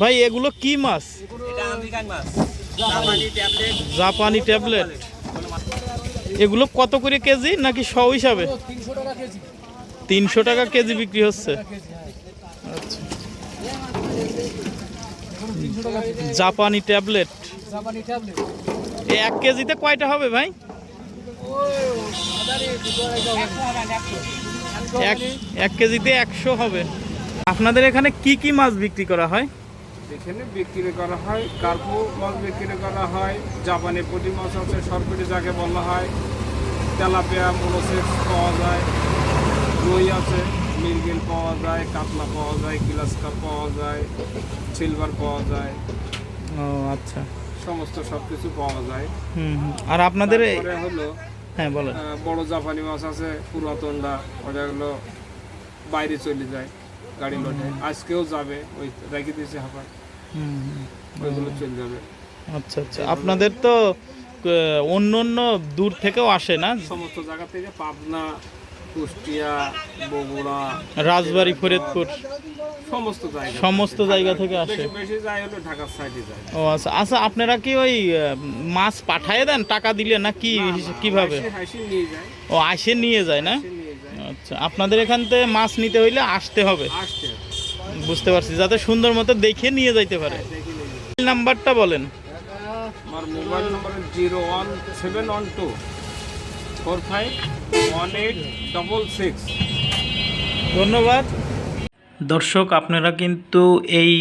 ভাই এগুলো কি মাছ? এটা আমেরিকান মাছ। জাপানি ট্যাবলেট। এগুলো কত করে কেজি নাকি শ হিসাবে? তিনশো টাকা কেজি। তিনশো টাকা কেজি বিক্রি হচ্ছে। হ্যাঁ। আচ্ছা। জাপানি ট্যাবলেট। এই এক কেজিতে কয়টা হবে ভাই? এক কেজিতে একশো হবে। আপনাদের এখানে কি কি মাছ বিক্রি করা হয়? এখানে বিক্রি করা হয় কার্পু মাছ বিক্রি করা হয় জাপানি পুঁটি মাছ আছে সরপুটি যাকে বলা হয়। তেলাপিয়া মোনোসেক্স পাওয়া যায় রুই আছে মিরগিল পাওয়া যায় কাতলা পাওয়া যায় গ্লাস কাপ পাওয়া যায় সিলভার পাওয়া যায়। ও আচ্ছা। সমস্ত সব কিছু পাওয়া যায়। হুম। আর আপনাদের হলো হ্যাঁ বলেন। বড় জাপানি মাছ আছে পুরাতনটা ওটা হলো বাইরে চলে যায়। গাড়ি আজকেও যাবে ওই রেখে দিয়েছে হাফা হুম হুম। ওইগুলো চলে যাবে। আচ্ছা আচ্ছা। আপনাদের তো অন্য অন্য দূর থেকেও আসে না? সমস্ত জায়গা থেকে পাবনা কুষ্টিয়া বগুড়া রাজবাড়ি ফরিদপুর? সমস্ত জায়গা সমস্ত জায়গা থেকে আসে। বেশি যায় হলো ঢাকার সাইডে যায়। ও আচ্ছা। আচ্ছা আপনারা কি ওই মাছ পাঠায় দেন? টাকা দিলে না কি কীভাবে? ও আসে নিয়ে যায় না? আচ্ছা আপনাদের এখান থেকে মাছ নিতে হইলে আসতে হবে। বুঝতে পারছি যাতে সুন্দর মতো দেখে নিয়ে যাইতে পারে। মোবাইল নাম্বারটা বলেন। আমার mobile number zero one seven one two four five one eight double six. ধন্যবাদ। দর্শক আপনারা কিন্তু এই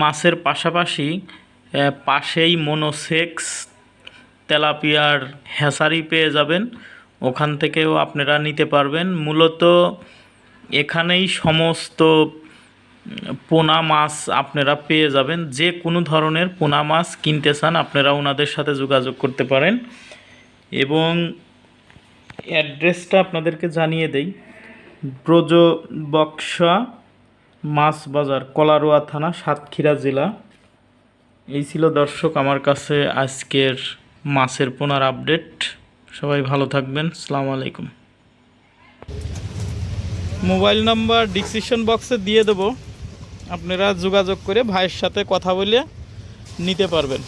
মাছের পাশাপাশি পাশেই মনোসেক্স তেলাপিয়ার হ্যাসারি পেয়ে যাবেন। ওখান থেকেও আপনারা নিতে পারবেন। মূলত এখানেই সমস্ত পোনা মাছ আপনারা পেয়ে যাবেন। যে কোনো ধরনের পোনা মাছ কিনতে চান, আপনারা ওনাদের সাথে যোগাযোগ করতে পারেন। এবং অ্যাড্রেসটা আপনাদেরকে জানিয়ে দেই। ব্রজ বক্সা মাছ বাজার, কলারোয়া থানা, সাতক্ষীরা জেলা। এই ছিল দর্শক, আমার কাছে আজকের মাছের পোনার আপডেট। সবাই ভালো থাকবেন। সালাম আলাইকুম। মোবাইল নাম্বার ডিসক্রিপশন বক্সে দিয়ে দেবো। আপনারা যোগাযোগ করে ভাইয়ের সাথে কথা বলে নিতে পারবেন।